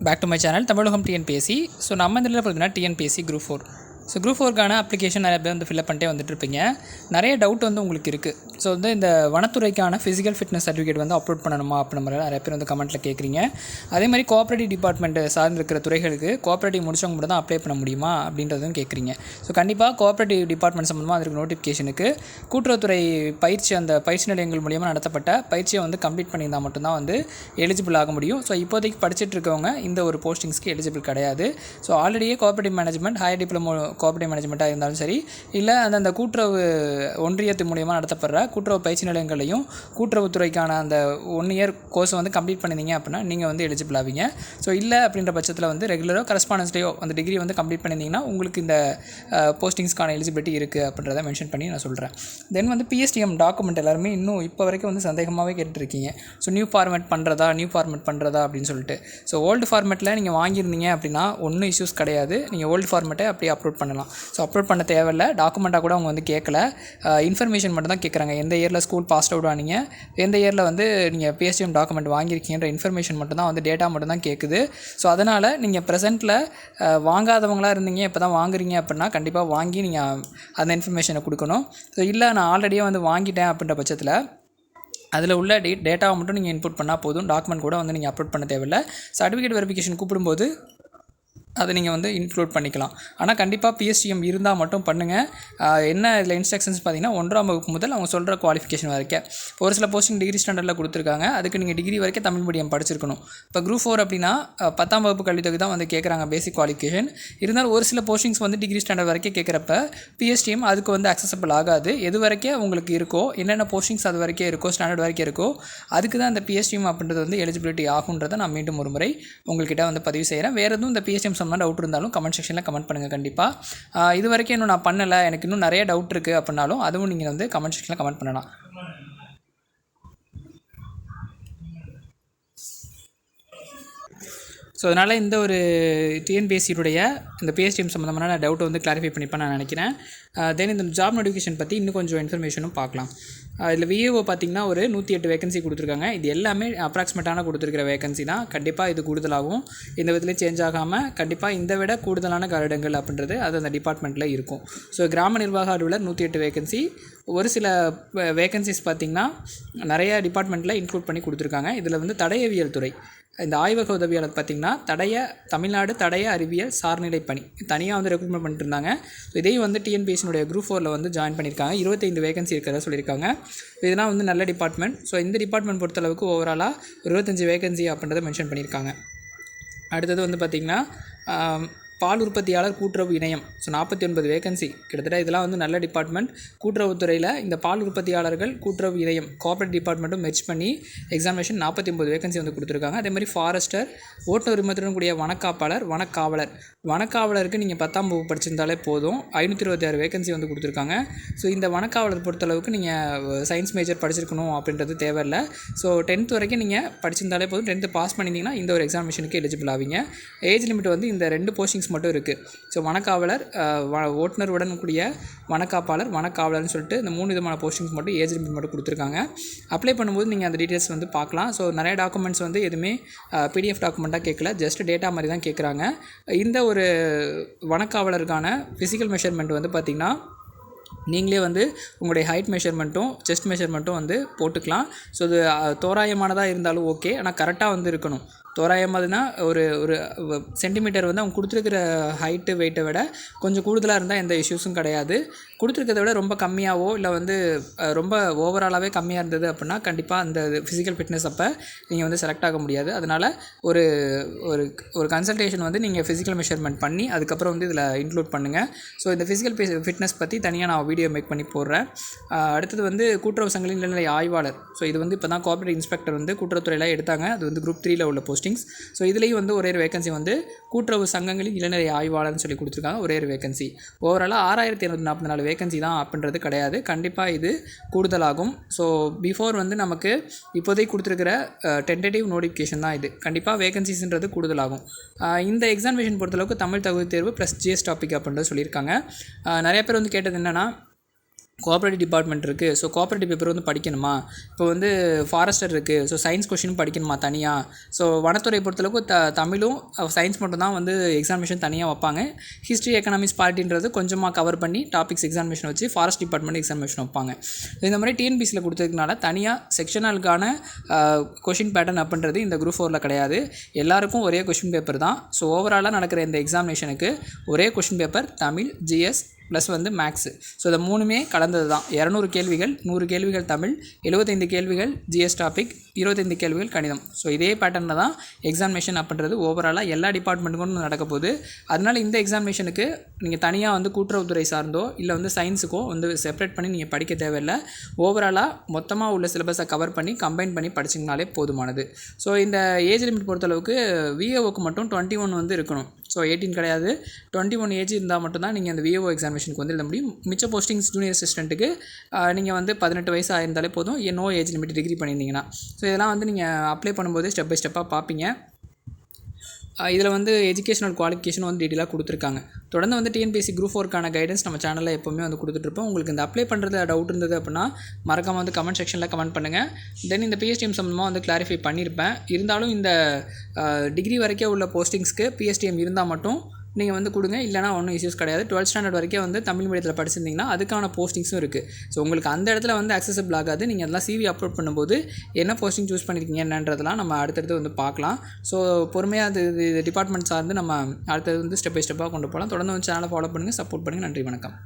Back to my channel Tamilagam TNPSC so நம்ம இதில் பார்த்தீங்கன்னா TNPSC group four so group ஃபோருக்கான application நிறைய பேர் வந்து ஃபில்அப் பண்ணிட்டே வந்துட்டுருப்பீங்க நிறைய டவுட் வந்து உங்களுக்கு இருக்குது ஸோ வந்து இந்த வனத்துறைக்கான ஃபிசிக்கல் ஃபிட்னஸ் சர்டிஃபிகேட் வந்து அப்லோட் பண்ணணுமா அப்படின்ற மாதிரி நிறைய பேர் வந்து கமெண்ட்டில் கேட்குறீங்க அதே மாதிரி கோஆப்ரேட்டிவ் டிபார்ட்மெண்ட் சார்ந்திருக்கிற துறைகளுக்கு கோஆப்ரேட்டிவ் முடிச்சவங்க மட்டும் தான் அப்ளை பண்ண முடியுமா அப்படின்றதும் கேட்குறீங்க ஸோ கண்டிப்பாக கோஆப்ரேட்டிவ் டிபார்ட்மெண்ட் சம்மந்தமாக அதுக்கு நோட்டிஃபிகேஷனுக்கு கூட்டுறவுத்துறை பயிற்சி அந்த பயிற்சி நிலையங்கள் மூலியமாக நடத்தப்பட்ட பயிற்சியை வந்து கம்ப்ளீட் பண்ணியிருந்தால் மட்டும்தான் வந்து எலிஜிபிள் ஆக முடியும். ஸோ இப்போதைக்கு படிச்சுட்டு இருக்கவங்க இந்த ஒரு போஸ்டிங்ஸ்க்கு எலிஜிபிள் கிடையாது. So ஆல்ரெடியே cooperative management higher diploma cooperative மேனேஜ்மெண்ட்டாக இருந்தாலும் சரி இல்லை அந்த அந்த கூட்டுறவு ஒன்றியத்து மூலியமாக நடத்தப்படுற கூட்டுறவு பயிற்சி நிலையங்களையும் கூட்டுறவுத்துறைக்கான அந்த ஒன் இயர் கோர்ஸை வந்து கம்ப்ளீட் பண்ணிருந்தீங்க அப்படின்னா நீங்கள் வந்து எலிஜிபிள் ஆவீங்க. ஸோ இல்லை அப்படின்ற பட்சத்தில் வந்து ரெகுலராக கரஸ்பாண்டன்ஸ்லேயோ அந்த டிகிரி வந்து கம்ப்ளீட் பண்ணியிருந்தீங்கன்னா உங்களுக்கு இந்த போஸ்டிங்ஸ்க்கான எலிஜிபிலிட்டி இருக்குது அப்படின்றத மென்ஷன் பண்ணி நான் சொல்கிறேன் தென் வந்து பிஎஸ்டிஎம் டாக்குமெண்ட் எல்லாருமே இன்னும் இப்போ வரைக்கும் வந்து சந்தேகமாகவே கேட்டுருக்கீங்க ஸோ நியூ ஃபார்மேட் பண்ணுறதா நியூ ஃபார்மேட் பண்ணுறதா அப்படின்னு சொல்லிட்டு. ஸோ ஓல்டு ஃபார்மேட்டில் நீங்கள் வாங்கியிருந்தீங்க அப்படின்னா ஒன்றும் இஷ்யூஸ் கிடையாது. நீங்கள் ஓல்டு ஃபார்மேட்டை அப்படியே அப்லோட் பண்ணலாம். ஸோ அப்லோட் பண்ண தேவையில்ல. டாக்குமெண்ட்டாக கூட அவங்க வந்து கேட்கல இன்ஃபர்மேஷன் மட்டும் தான் கேட்குறாங்க எந்த இயரில் ஸ்கூல் பாஸ் அவுட் ஆனீங்க எந்த இயரில் வந்து நீங்கள் பிஎஸ்டிஎம் டாக்குமெண்ட் வாங்கியிருக்கீங்கன்ற இன்ஃபர்மேஷன் மட்டும்தான் வந்து டேட்டா மட்டும்தான் கேட்குது ஸோ அதனால் நீங்கள் ப்ரெசென்ட்டில் வாங்காதவங்களாக இருந்தீங்க இப்போ தான் வாங்குறீங்க அப்படின்னா கண்டிப்பாக வாங்கி நீங்கள் அந்த இன்ஃபர்மேஷனை கொடுக்கணும். ஸோ இல்லை நான் ஆல்ரெடியே வந்து வாங்கிட்டேன் அப்படின்ற பட்சத்தில் அதில் உள்ள டே டேட்டாவை மட்டும் நீங்கள் இன்புட் பண்ணால் போதும். டாக்குமெண்ட் கூட வந்து நீங்கள் அப்லோட் பண்ண தேவையில்லை. சர்டிஃபிகேட் வெரிஃபிகேஷன் கூப்பிடும்போது அதை நீங்கள் வந்து இன்க்ளூட் பண்ணிக்கலாம். ஆனால் கண்டிப்பாக பிஎஸ்டிஎம் இருந்தால் மட்டும் பண்ணுங்கள் என்ன இதில் இன்ஸ்ட்ரக்ஷன்ஸ் பார்த்தீங்கன்னா ஒன்றாம் வகுப்பு முதல் அவங்க சொல்கிற குவாலிஃபிகேஷன் வரைக்கும். ஒரு சில போஸ்டிங் டிகிரி ஸ்டாண்டர்டில் கொடுத்துருக்காங்க. அதுக்கு நீங்கள் டிகிரி வரைக்கும் தமிழ் மீடியம் படிச்சிருக்கணும். இப்போ குரூப் ஃபோர் அப்படின்னா பத்தாம் வகுப்பு கல்வித்தொகை தான் வந்து கேட்குறாங்க பேசிக் குவாலிஃபிகேஷன் இருந்தாலும் ஒரு சில போஸ்டிங்ஸ் வந்து டிகிரி ஸ்டாண்டர்ட் வரைக்கும் கேட்குறப்ப பிஎஸ்டிஎம் அதுக்கு வந்து அக்சசபிள் ஆகாது. எது வரைக்கும் உங்களுக்கு இருக்கோ என்னென்ன போஸ்டிங்ஸ் அது வரைக்கும் இருக்கோ ஸ்டாண்டர்ட் வரைக்கும் இருக்கோ அதுக்கு தான் இந்த பிஎஸ்டிஎம் அப்படின்றது வந்து எலிஜிபிலிட்டி ஆகுன்றதை நான் மீண்டும் ஒரு முறை உங்கள்கிட்ட வந்து பதிவு செய்கிறேன். வேறு எதுவும் இந்த பிஎஸ்டிஎம் சம்மந்தமாக டவுட் இருந்தாலும் கமெண்ட் செக்ஷனில் கமெண்ட் பண்ணுங்கள் கண்டிப்பாக இது வரைக்கும் இன்னும் நான் பண்ணலை. எனக்கு இன்னும் நிறைய டவுட் இருக்குது அப்படின்னாலும் அதுவும் நீங்கள் வந்து கமெண்ட் செக்ஷனில் கமெண்ட் பண்ணலாம். ஸோ அதனால் இந்த ஒரு டிஎன்பிஎஸ்சியுடைய இந்த பிஎஸ்டிஎம் சம்மந்தமான டவுட்டை வந்து கிளாரிஃபை பண்ணிப்பேன் நான் நினைக்கிறேன். தென் இந்த ஜாப் நோட்டிஃபிகேஷன் பற்றி இன்னும் கொஞ்சம் இன்ஃபர்மேஷனும் பார்க்கலாம். இதில் விஏஓ பார்த்திங்கன்னா ஒரு நூற்றி எட்டு வேகன்சி கொடுத்துருக்காங்க. இது எல்லாமே அப்ராக்சிமேட்டான கொடுத்துருக்கிற வேகன்சி தான். கண்டிப்பாக இது கூடுதலாகும் இந்த விதத்துலையும் சேஞ்ச் ஆகாமல் கண்டிப்பாக இந்த விட கூடுதலான கருடங்கள் அப்படின்றது அது அந்த டிபார்ட்மெண்ட்டில் இருக்கும். ஸோ கிராம நிர்வாக அலுவலர் நூற்றி எட்டு வேகன்சி ஒரு சில வேகன்சிஸ் பார்த்திங்கன்னா நிறைய டிபார்ட்மெண்ட்டில் இன்க்ளூட் பண்ணி கொடுத்துருக்காங்க. இதில் வந்து தடயவியல் துறை. இந்த ஆய்வக உதவியாளர் பார்த்திங்கன்னா தடைய தமிழ்நாடு தடைய அறிவியல் சார்நிலை பணி. தனியாக வந்து ரெக்ரூட்மெண்ட் பண்ணிட்டு இருந்தாங்க ஸோ இதையும் வந்து டிஎன்பிஎஸ்சினுடைய குரூப் ஃபோரில் வந்து ஜாயின் பண்ணியிருக்காங்க. இருபத்தைந்து வேகன்சி இருக்கிறதா சொல்லியிருக்காங்க. இதெல்லாம் வந்து நல்ல டிபார்ட்மெண்ட் ஸோ இந்த டிபார்ட்மெண்ட் பொறுத்தளவுக்கு ஓவராலாக இருபத்தஞ்சி வேகன்சி அப்படின்றத மென்ஷன் பண்ணியிருக்காங்க. அடுத்தது வந்து பார்த்திங்கன்னா பால் உற்பத்தியாளர் கூட்டுறவு இணையம். ஸோ நாற்பத்தி ஒன்பது வேகன்சி கிட்டத்தட்ட இதெல்லாம் வந்து நல்ல டிபார்ட்மெண்ட் கூட்டுறவுத்துறையில் இந்த பால் உற்பத்தியாளர்கள் கூட்டுறவு இணையம் கோஆப்ரேட் டிபார்ட்மெண்ட்டும் மெர்ச் பண்ணி எக்ஸாமினேஷன் நாற்பத்தி ஒன்பது வேகன்சி வந்து கொடுத்துருக்காங்க. அதே மாதிரி ஃபாரஸ்டர் ஓட்டுநர் உரிமத்துடன் கூடிய வனக்காப்பாளர் வனக்காவலர். வனக்காவலருக்கு நீங்கள் பத்தாம் வகுப்பு படிச்சிருந்தாலே போதும். ஐநூற்றி இருபத்தி ஆறு வேகன்சி வந்து கொடுத்துருக்காங்க. ஸோ இந்த வனக்காவலர் பொறுத்தளவுக்கு நீங்கள் சயின்ஸ் மேஜர் படிச்சிருக்கணும் அப்படின்றது தேவையில்லை. ஸோ டென்த் வரைக்கும் நீங்கள் படிச்சிருந்தாலே போதும். டென்த்து பாஸ் பண்ணியிருந்தீங்கன்னா இந்த ஒரு எக்ஸாமினேஷனுக்கு எலிஜிபிள் ஆவீங்க. ஏஜ் லிமிட் வந்து இந்த ரெண்டு போஸ்டிங்ஸ் மட்டும் இருக்குது ஸோ வனக்காவலர் ஓட்டுநருடன் கூடிய வனக்காப்பாளர் வனக்காவலர்னு சொல்லிட்டு இந்த மூணு விதமான போஸ்டிங்ஸ் மட்டும் ஏஜ் லிமிட் மட்டும் கொடுத்துருக்காங்க. அப்ளை பண்ணும்போது நீங்கள் அந்த டீட்டெயில்ஸ் வந்து பார்க்கலாம். ஸோ நிறைய டாக்குமெண்ட்ஸ் வந்து எதுவுமே பிடிஎஃப் டாக்குமெண்ட்டாக கேட்கல. ஜஸ்ட் டேட்டா மாதிரி தான் கேட்குறாங்க. இந்த ஒரு வனக்காவலருக்கான ஃபிசிக்கல் மெஷர்மெண்ட் வந்து பார்த்திங்கன்னா நீங்களே வந்து உங்களுடைய ஹைட் மெஷர்மெண்ட்டும் செஸ்ட் மெஷர்மெண்ட்டும் வந்து போட்டுக்கலாம். ஸோ இது தோராயமானதாக இருந்தாலும் ஓகே ஆனால் கரெக்டாக வந்து இருக்கணும். தோராயமாகனா ஒரு ஒரு சென்டிமீட்டர் வந்து அவங்க கொடுத்துருக்குற ஹைட்டு வெயிட்டை விட கொஞ்சம் கூடுதலாக இருந்தால் எந்த இஷ்யூஸும் கிடையாது. கொடுத்துருக்கத விட ரொம்ப கம்மியாகவோ இல்லை வந்து ரொம்ப ஓவராலாகவே கம்மியாக இருந்தது அப்படின்னா கண்டிப்பாக அந்த ஃபிசிக்கல் ஃபிட்னஸ் அப்போ நீங்கள் வந்து செலக்ட் ஆக முடியாது. அதனால் ஒரு ஒரு ஒரு கன்சல்டேஷன் வந்து நீங்கள் ஃபிசிக்கல் மெஷர்மெண்ட் பண்ணி அதுக்கப்புறம் வந்து இதில் இன்க்ளூட் பண்ணுங்கள் ஸோ இந்த ஃபிசிக்கல் ஃபிட்னஸ் பற்றி தனியாக நான் வீடியோ மேக் பண்ணி போடுறேன். அடுத்தது வந்து கூட்டுறவு சங்கங்களின் நிலைநிலை ஆய்வாளர். ஸோ இது வந்து இப்போ தான் கோஆப்ரேட் இன்ஸ்பெக்டர் வந்து கூட்டுறவுத்துறையில் எடுத்தாங்க. அது வந்து குரூப் த்ரீயில் உள்ள போஸ்ட் போஸ்டிங்ஸ் ஸோ இதுலேயும் வந்து ஒரே ஒரு வேகன்சி வந்து கூட்டுறவு சங்கங்களின் இளநிலை ஆய்வாளர்னு சொல்லி கொடுத்துருக்காங்க. ஒரே ஒரு வேகன்சி ஓவராலாக ஆறாயிரத்தி இரநூத்தி நாற்பத்தி நாலு வேகன்சி தான் அப்படின்றது கிடையாது. கண்டிப்பாக இது கூடுதலாகும். ஸோ பிஃபோர் வந்து நமக்கு இப்போதைக்கு கொடுத்துருக்கிற டென்டேட்டிவ் நோட்டிஃபிகேஷன் தான் இது. கண்டிப்பாக வேகன்சிஸ்ன்றது கூடுதலாகும். இந்த எக்ஸாமினேஷன் பொறுத்தளவுக்கு தமிழ் தகுதி தேர்வு ப்ளஸ் ஜிஎஸ் டாபிக் அப்படின்றது சொல்லியிருக்காங்க. நிறைய பேர் வந்து கேட்டது என்னென்னா கோஆப்ரேட்டிவ் டிபார்ட்மெண்ட் இருக்குது ஸோ கோஆப்ரேட்டிவ் பேப்பர் வந்து படிக்கணுமா? இப்போ வந்து ஃபாரஸ்டர் இருக்குது ஸோ சயின்ஸ் கொஷினும் படிக்கணுமா தனியாக ஸோ வனத்துறை பொறுத்தளவுக்கு த தமிழும் சயின்ஸ் மட்டும் தான் வந்து எக்ஸாமினேஷன் தனியாக வைப்பாங்க. ஹிஸ்ட்ரி எக்கனாமிக்ஸ் பார்ட்டின்றது கொஞ்சமாக கவர் பண்ணி டாபிக்ஸ் எக்ஸாமினேஷன் வச்சு ஃபாரஸ்ட் டிபார்ட்மெண்ட் எக்ஸாமினேஷன் வைப்பாங்க. இந்த மாதிரி டிஎன்பிசியில் கொடுத்ததுனால தனியாக செக்ஷனலுக்கான கொஷின் பேட்டர்ன் அப்படின்றது இந்த குரூப் ஃபோரில் கிடையாது. எல்லாருக்கும் ஒரே கொஷின் பேப்பர் தான். ஸோ ஓவராலாக நடக்கிற இந்த எக்ஸாமினேஷனுக்கு ஒரே question paper Tamil GS plus வந்து மேக்ஸு ஸோ இதை மூணுமே கலந்தது தான். இரநூறு கேள்விகள் நூறு கேள்விகள் தமிழ் எழுபத்தைந்து கேள்விகள் ஜிஎஸ் டாபிக் இருபத்தைந்து கேள்விகள் கணிதம். ஸோ இதே பேட்டர்னில் தான் எக்ஸாமினேஷன் அப்படின்றது ஓவராலாக எல்லா டிபார்ட்மெண்ட்டுக்கும் நடக்க போகுது. அதனால் இந்த எக்ஸாமினேஷனுக்கு நீங்கள் தனியாக வந்து கூட்டுறவுத்துறை சார்ந்தோ இல்லை வந்து சயின்ஸுக்கோ வந்து செப்பரேட் பண்ணி நீங்கள் படிக்க தேவையில்லை. ஓவராலாக மொத்தமாக உள்ள சிலபஸை கவர் பண்ணி கம்பைன் பண்ணி படிச்சிங்கனாலே போதுமானது. ஸோ இந்த ஏஜ் லிமிட் பொறுத்தளவுக்கு விஏஓக்கு மட்டும் டுவெண்ட்டி ஒன் வந்து இருக்கணும். ஸோ எயிட்டீன் கிடையாது. டுவெண்ட்டி ஒன் ஏஜ் இருந்தால் மட்டும்தான் நீங்கள் அந்த விஏஓ எக்ஸாமினேஷனுக்கு வந்து எழுத முடியும். மிச்ச போஸ்டிங்ஸ் ஜூனியர் அசிஸ்டண்ட்டுக்கு நீங்கள் வந்து பதினெட்டு வயசு ஆயிருந்தாலே போதும். நோ ஏஜ் லிமிட் டிகிரி பண்ணியிருந்தீங்கன்னா. ஸோ இதெல்லாம் வந்து நீங்கள் அப்ளை பண்ணும்போது ஸ்டெப் பை ஸ்டெப்பாக பார்ப்பீங்க. இதில் வந்து எஜுகேஷனல் குவாலிஃபிகேஷன் வந்து டீட்டெயிலாக கொடுத்துருக்காங்க. தொடர்ந்து வந்து டிஎன்பிஎஸ்சி குரூப் ஃபோர்க்கான கைடன்ஸ் நம்ம சேனலில் எப்போவுமே வந்து கொடுத்துட்ருப்போம் உங்களுக்கு இந்த அப்ளை பண்ணுறது டவுட் இருந்தது அப்படின்னா மறக்காமல் வந்து கமெண்ட் செக்ஷனில் கமெண்ட் பண்ணுங்கள் தென் இந்த பிஎஸ்டிஎம் சம்மந்தமாக வந்து கிளாரிஃபை பண்ணியிருப்பேன் இருந்தாலும் இந்த டிகிரி வரைக்கும் உள்ள போஸ்டிங்ஸ்க்கு பிஎஸ்டிஎம் இருந்தால் மட்டும் நீங்கள் வந்து கொடுங்க. இல்லைனா ஒன்றும் இஷ்யூஸ் கிடையாது. டுவெல்த் ஸ்டாண்டர்ட் வரைக்கும் வந்து தமிழ் மீடியத்தில் படிச்சிருந்தீங்கன்னா அதுக்கான போஸ்டிங்ஸும் இருக்குது ஸோ உங்களுக்கு அந்த இடத்துல வந்து அக்சசபிள் ஆகாது. நீங்கள் அதெல்லாம் சிவி அப்லோட் பண்ணும்போது என்ன போஸ்டிங் சூஸ் பண்ணியிருக்கீங்க என்னன்றதெல்லாம் நம்ம அடுத்தடுத்து வந்து பார்க்கலாம். ஸோ பொறுமையாக அது இது டிபார்ட்மெண்ட் சார்ந்து நம்ம அடுத்தது வந்து ஸ்டெப் பை ஸ்டெப்பாக கொண்டு போகலாம். தொடர்ந்து வந்து சேனலை ஃபாலோ பண்ணுங்கள் சப்போர்ட் பண்ணுங்கள் நன்றி வணக்கம்.